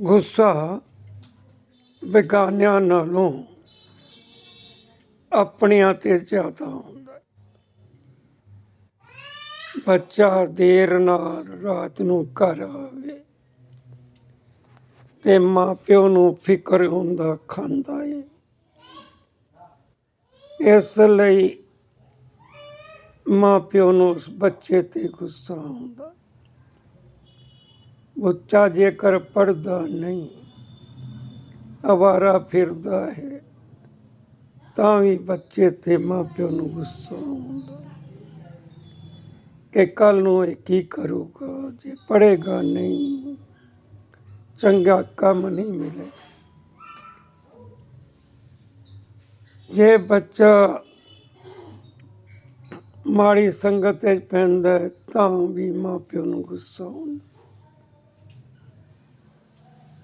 ਗੁੱਸਾ ਬੇਗਾਨਿਆਂ ਨਾਲੋਂ ਆਪਣਿਆਂ ਤੇ ਜ਼ਿਆਦਾ ਹੁੰਦਾ ਹੈ। ਬੱਚਾ ਦੇਰ ਨਾਲ ਰਾਤ ਨੂੰ ਘਰ ਆਵੇ ਤੇ ਮਾਂ ਪਿਓ ਨੂੰ ਫਿਕਰ ਹੁੰਦਾ ਖਾਂਦਾ ਏ ਇਸ ਲਈ ਮਾਂ ਪਿਓ ਨੂੰ ਉਸ ਬੱਚੇ ਤੇ ਗੁੱਸਾ ਆਉਂਦਾ ਬੱਚਾ ਜੇਕਰ ਪੜਦਾ ਨਹੀਂ ਅਵਾਰਾ ਫਿਰਦਾ ਹੈ ਤਾਂ ਵੀ ਬੱਚੇ ਤੇ ਮਾਂ ਪਿਓ ਨੂੰ ਗੁੱਸਾ ਆਉਂਦਾ ਕਿ ਕੱਲ ਨੂੰ ਇਹ ਕੀ ਕਰੂਗਾ? ਜੇ ਪੜੇਗਾ ਨਹੀਂ ਚੰਗਾ ਕੰਮ ਨਹੀਂ ਮਿਲੇ। ਜੇ ਬੱਚਾ ਮਾੜੀ ਸੰਗਤ ਵਿੱਚ ਪੈਂਦਾ ਹੈ, ਤਾਂ ਵੀ ਮਾਂ ਪਿਓ ਨੂੰ ਗੁੱਸਾ ਆਉਂਦਾ